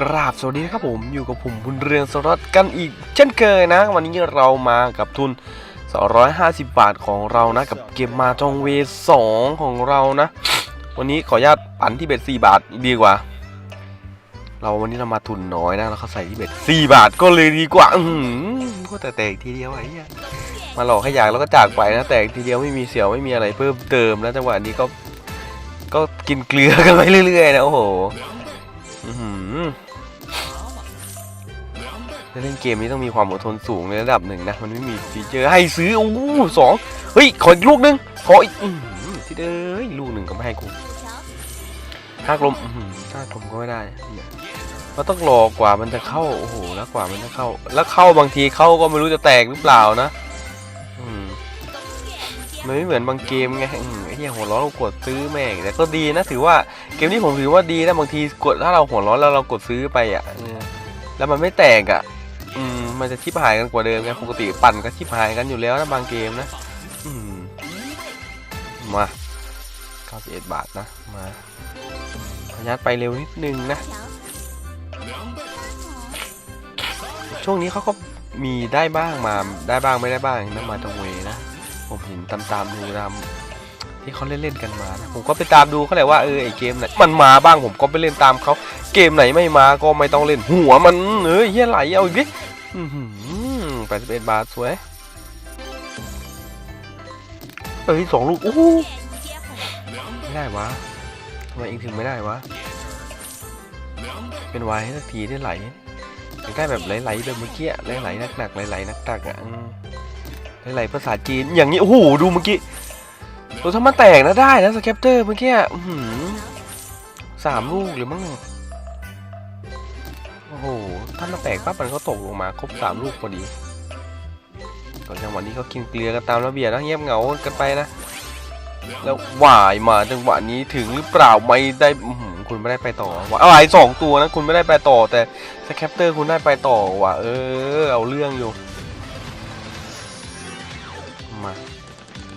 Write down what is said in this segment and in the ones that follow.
กราบสวัสดีครับผมอยู่กับผมบุญเรืองสรัตกันอีก เช่นเคยนะ วันนี้เรามากับทุน 250 บาทของเรานะ กับเกมมาจองเว2ของเรานะ วันนี้ขออนุญาตปั่นที่เบ็ด4บาทดีกว่า เราวันนี้เรามาทุนน้อยนะเราเขาใส่ที่เบ็ด4บาทก็เลยดีกว่า อือหือก็แต่แตกทีเดียวไอ้เหี้ยมาหลอกให้อยากแล้วก็จากไปนะแตกทีเดียวไม่มีเสียวไม่มีอะไรเพิ่มเติมนะจังหวะนี้ก็ก็กินเกลือกันไปเรื่อยๆนะโอ้โห อื้อหือเล่นเกมนี้ต้องมีความอดทนสูงในระดับหนึ่งนะ มันไม่มีฟีเจอร์ให้ซื้อโอ้โหสองเฮ้ย ขออีกลูกนึง ขออีกที่เด้อลูกหนึ่งก็ไม่ให้กูห้ากลมอื้ากลมก็ไม่ได้มันต้องรอกว่ามันจะเข้า โอ้โห แล้วกว่ามันจะเข้า แล้วเข้าบางทีเข้าก็ไม่รู้จะแตกหรือเปล่านะอืมมันไม่เหมือนบางเกมไงไอ้เหี้ยหัวร้อนเรากดซื้อแม่งแต่ก็ดีนะถือว่าเกมนี้ผมถือว่าดีนะบางทีกดถ้าเราหัวร้อนแล้วเรากดซื้อไปอะแล้วมันไม่แตกอะ มันจะชิบหายกันกว่าเดิมไงปกติปั่นก็ชิบหายกันอยู่แล้วนะบางเกมนะมมา91บาทนะ มาขยัดไปเร็วนิดนึงนะ ช่วงนี้เขาก็มีได้บ้างมาได้บ้างไม่ได้บ้างนะมาตรงเวนะ ผมเห็นตามตามๆดูตามที่เขาเล่นเล่นๆกันมานะผมก็ไปตามดูเขาแหละว่าเออไอเกมไหนมันมาบ้างผมก็ไปเล่นตามเขาเกมไหนไม่มาก็ไม่ต้องเล่นหัวมันเอ้ยเฮียไหลเอาอีกดิ แปดสิบเอ็ดบาทสวย เอ้ยสองลูกโอ้โหไม่ได้วะทำไมเองถึงไม่ได้วะ เป็นวายให้สักทีได้ไหลอยากได้แบบไหลๆแบบเมื่อกี้ไหลๆหนักๆไหลๆหนักๆอะอืมไหลๆภาษาจีนอย่างนี้โอ้โหดูเมื่อกี้ตัวถ้ามันแตกนะได้นะสแคปเตอร์เมื่อกี้อื้อหือสามลูกหรือมั้งโอ้โห ถ้ามันแตกปั๊บมันก็ตกลงมาครบสามลูกพอดีตอนจังหวะนี้ก็กินเกลือกันตามระเบียบนะเงียบเหงากันไปนะ แล้วหวายมาจังหวะนี้ถึงหรือเปล่าไม่ได้คุณไม่ได้ไปต่อว่ะอะไรสองตัวนะคุณไม่ได้ไปต่อ แต่สแคปเตอร์คุณได้ไปต่อว่ะเออเอาเรื่องอยู่มา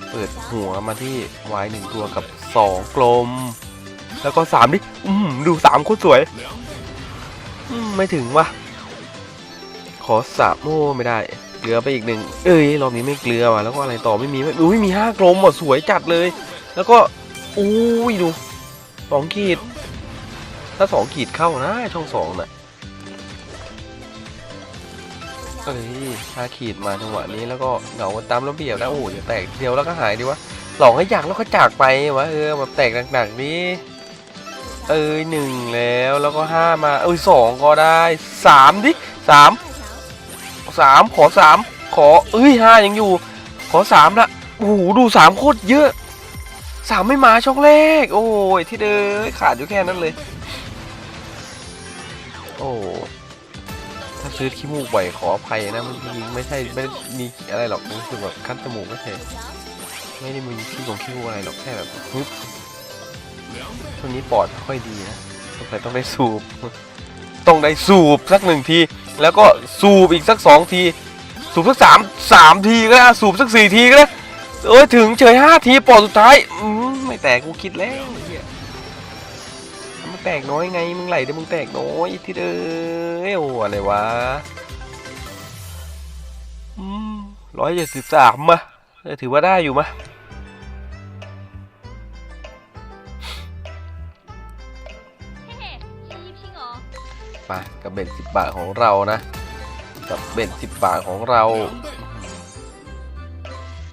เปิดหัวมาที่วายหนึ่งตัวกับสองกลม แล้วก็สามดิอืมดูสามโคตรสวย ไม่ถึงวะขอสามโม่ไม่ได้ เกลือไปอีกหนึ่งเอ้ยรอบนี้ไม่เกลือว่ะแล้วก็อะไรต่อไม่มีไม่อุ้ยมีห้ากลมอะสวยจัดเลย แล้วก็อุ้ยดูสองขีด ถ้าสองขีดเข้านะช่องสองน่ะเอ้ยห้าขีดมาจังหวะนี้แล้วก็เหงาตามระเบียบแล้วโอ้ยแตกเดียวแล้วก็หายดีวะหลอกให้อยากแล้วก็จากไปวะเออแบบแตกหนักๆนี้ เอ้ยหนึ่งแล้วแล้วก็ห้ามา เอ้ยสองก็ได้สามดิสามสามขอสามขอเอ้ยห้ายังอยู่ ขอสามละโอ้โหดูสามโคตรเยอะสามไม่มาช่องแรก โอ้ยที่เดินขาดอยู่แค่นั้นเลย โอ้ถ้าซื้อขี้มูกบ่อยขออภัยนะมันจริงไม่ใช่ไม่ได้มีอะไรหรอกรู้สึกแบบคั้นจมูกไม่ใช่ไม่ได้มีขี้ของขี้มูกอะไรหรอกแค่แบบ ช่วงนี้ปอดไม่ค่อยดีนะสงสัยต้องได้สูบ ต้องได้สูบสักหนึ่งที แล้วก็สูบอีกสักสองที สูบสักสามสามทีก็ได้สูบสักสี่ทีก็ได้เอ้ยถึงเฉยห้าทีปอดสุดท้ายอืมไม่แตกกูคิดแล้วเหี้ยมึงแตกน้อยไงมึงไหลแต่มึงแตกน้อยที่เด้อโอ้อะไรวะร้อยเจ็ดสิบสามมาถือว่าได้อยู่มะ มากับเบ็ดสิบบาทของเรานะ กับเบ็ดสิบบาทของเรา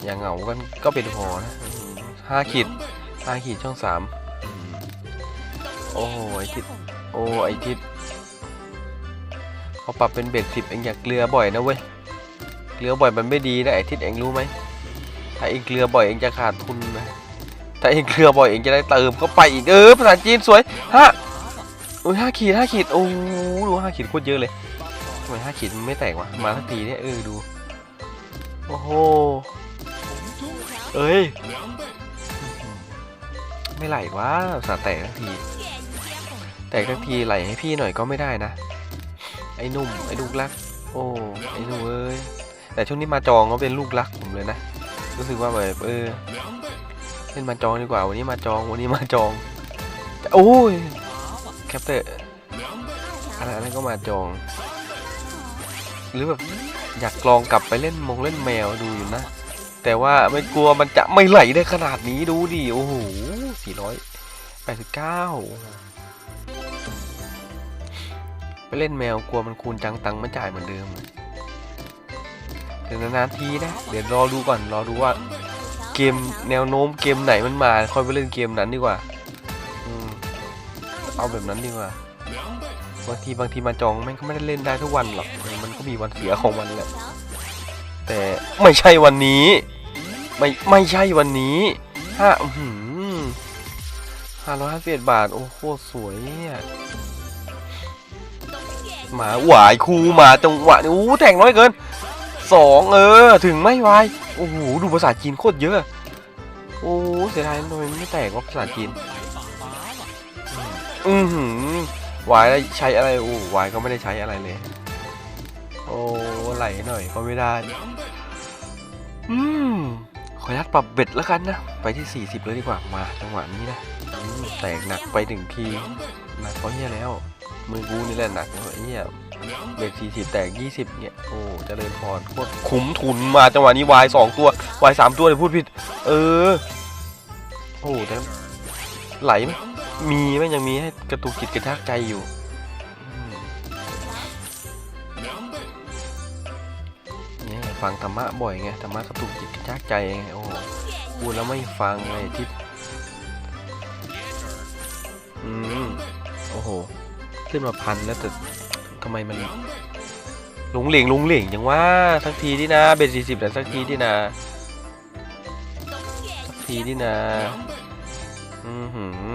อย่างเหงากันก็เป็นพอนะห้าขีดห้าขีดช่องสามอืมโอ้ไอทิศโอ้ไอทิศเขาปรับเป็นเบ็ดสิบเองอยากเกลือบ่อยนะเว้ยเกลือบ่อยมันไม่ดีนะไอทิศเองรู้ไหมถ้าเองเกลือบ่อยเองจะขาดทุนนะถ้าเองเกลือบ่อยเองจะได้เติมเข้าไปอีกเออภาษาจีนสวยฮะ โอ้ยห้าขีดห้าขีดโอ้โหดูห้าขีดโคตรเยอะเลยทำไมห้าขีดมันไม่แตกวะมาสักทีเนี่ยเออดูโอ้โหเอ้ยไม่ไหลวะสาแตกทักทีแตกทักทีไหลให้พี่หน่อยก็ไม่ได้นะ ไอ้หนุ่มไอ้ลูกรัก โอ้ไอ้หนุ่มเอ้ยแต่ช่วงนี้มาจองก็เป็นลูกรักผมเลยนะรู้สึกว่าแบบเออเล่นมาจองดีกว่าวันนี้มาจองวันนี้มาจองโอ้ย ปเตอร์อะไรอะไรก็มาจอง หรือแบบอยากลองกลับไปเล่นมงเล่นแมวดูอยู่นะ แต่ว่าไม่กลัวมันจะไม่ไหลได้ขนาดนี้ดูดิ โอ้โหสี่ร้อยแปดสิบเก้าไปเล่นแมวกลัวมันคูณจังตังค์ไม่จ่ายเหมือนเดิมเดี๋ยวนานๆทีนะ เดี๋ยวรอดูก่อนรอดูว่าเกมแนวโน้มเกมไหนมันมาค่อยไปเล่นเกมนั้นดีกว่าอืม เอาแบบนั้นดีกว่าบางทีบางทีมาจองแม่งก็ไม่ได้เล่นได้ทุกวันหรอกมันก็มีวันเสียของมันแหละแต่ไม่ใช่วันนี้ ไม่ไม่ใช่วันนี้ห้าห้าร้อยห้าสิบเอ็ดบาท โอ้โหสวยเนี่ยหมาหวายคูหมาจังหวะนี้โอ้แต่งน้อยเกินสองเออ ถึงไม่วายโอ้โหดูภาษาจีนโคตรเยอะ โอ้เสียดายทำไมมันไม่แตกว่าภาษาจีน อือหือวายใช้อะไรโอ้วายก็ไม่ได้ใช้อะไรเลย โอ้ไหลหน่อยก็ไม่ได้ อืมขออนุญาตปรับเบ็ดแล้วกันนะ ไปที่ 40 เลยดีกว่า มาจังหวะนี้นะแตกหนักไปถึงทีหนักเพราะเฮียแล้ว มือกูนี่แหละหนักเพราะเฮียเบ็ด40 แตก 20 เนี่ย โอ้เจริญพรโคตรคุ้มทุนมาจังหวะนี้วายสองตัววายสามตัวเลยพูดผิด เออ โอ้แต่ไหลไหม มีไหมยังมีให้กระตุกจิตกระชากใจอยู่เนี่ยฟังธรรมะบ่อยไงธรรมะกระตุกจิตกระชากใจไงโอ้โหพูดแล้วไม่ฟังไงที่อืมโอ้โหขึ้นมาพันแล้วแต่ทำไมมันหลงเหลงหลงเหลงจังว่าสักทีที่นะเบสสี่สิบแต่สักทีที่นะสักทีที่นะอือหือ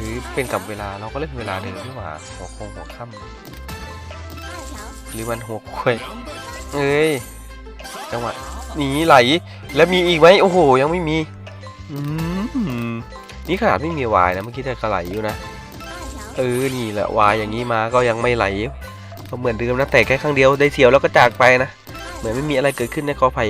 หรือเป็นกับเวลาเราก็เล่นเวลาเดิมดีกว่าหัวโคงหัวค่ำหรือมันหัวควยเอ้ยจังหวะหนีไหล แล้วมีอีกไหมโอ้โห ยังไม่มีอืมนี่ขนาดไม่มีวายนะเมื่อกี้แต่กระไหลอยู่นะเออนี่แหละวายอย่างนี้มาก็ยังไม่ไหลก็เหมือนเดิมนะแต่แค่ครั้งเดียวได้เสียวแล้วก็จากไปนะเหมือนไม่มีอะไรเกิดขึ้นในกอไผ่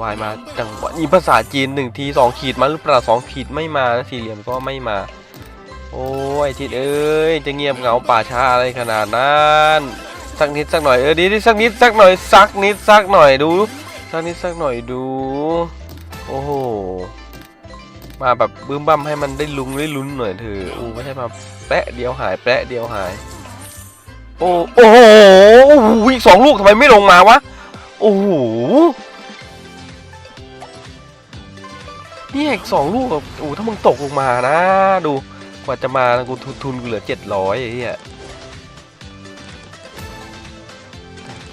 วายมาจังหวะนี้ภาษาจีนหนึ่งทีสองขีดมาหรือเปล่าสองขีดไม่มาสี่เหลี่ยมก็ไม่มา โอ้ยทิดเอ้ยจะเงียบเหงาป่าช้าอะไรขนาดนั้นสักนิดสักหน่อยเออดีดีสักนิดสักหน่อยสักนิดสักหน่อยดูสักนิดสักหน่อยดู โอ้โหมาแบบบึ้มบั้มให้มันได้ลุงได้ลุ้นหน่อยเถอะอู้ไม่ใช่มาแปะเดียวหายแปะเดียวหาย โอ้โอ้โหโอ้โหอีกสองลูกทำไมไม่ลงมาวะโอ้โห นี่อีกสองลูกอะโอ้ถ้ามึงตกลงมานะ ดูกว่าจะมากูทุนทุนกูเหลือเจ็ดร้อยไอ้เหี้ย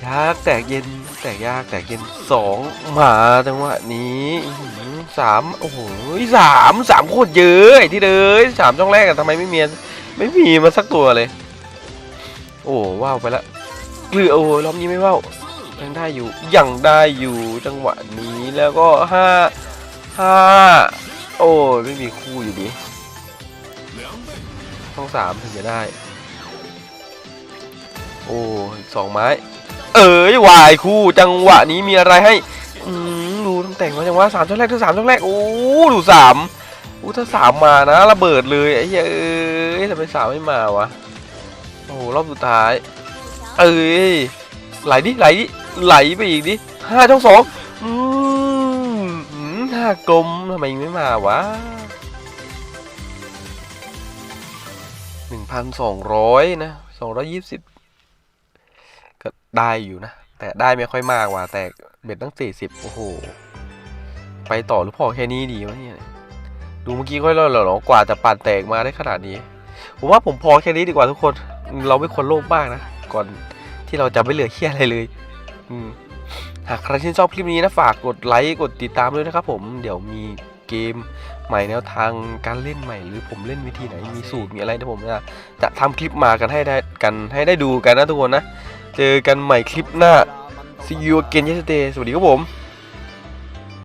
ยากแตกเย็นแตกยากแตกเย็นสองมาจังหวะนี้สามโอ้โหสามสามโคตรเยอะไอ้ที่เลยสามช่องแรกอะทำไมไม่มีไม่มีมาสักตัวเลย โอ้ว้าวไปละเกลือโอ้รอบนี้ไม่ว้าวยังได้อยู่ยังได้อยู่จังหวะนี้แล้วก็ห้า ห้าโอ้ยไม่มีคู่อยู่ดีต้องสามถึงจะได้ โอ้ยสองไม้ เอ้ยวายคู่จังหวะนี้มีอะไรให้ดูต้งแต่งมาจังหวะสามช่องแรกถ้าสามช่องแรกโอ้ดูสามอู้ถ้าสามมานะระเบิดเลยไอ้เหี้ยเอ้ยทำไมสามไม่มาวะโอ้รอบสุดท้าย เอ้ยไหลดิไหลดิไหลไปอีกดิห้าช่องสองอืม กลมทำไมไม่มาวะหนึ่งพันสองร้อยนะสองร้อยยี่สิบก็ได้อยู่นะ แต่ได้ไม่ค่อยมากว่ะแต่เบ็ดตั้งสี่สิบโอ้โห ไปต่อหรือพอแค่นี้ดีวะเนี่ยดูเมื่อกี้ค่อยรอหรอกว่าจะปั่นแตกมาได้ขนาดนี้ ผมว่าผมพอแค่นี้ดีกว่าทุกคน เราไม่ควรโลภมากนะ ก่อนที่เราจะไม่เหลือเคี้ยอะไรเลย อืม หากใครที่นชอบคลิปนี้นะฝากกดไลค์กดติดตามด้วยนะครับผมเดี๋ยวมีเกมใหม่แนวทางการเล่นใหม่ หรือผมเล่นวิธีไหนมีสูตรมีอะไรที่ผมจะจะทำคลิปมากันให้ได้กันให้ได้ดูกันนะทุกคนนะ เจอกันใหม่คลิปหน้า see you again yesterday สวัสดีครับผม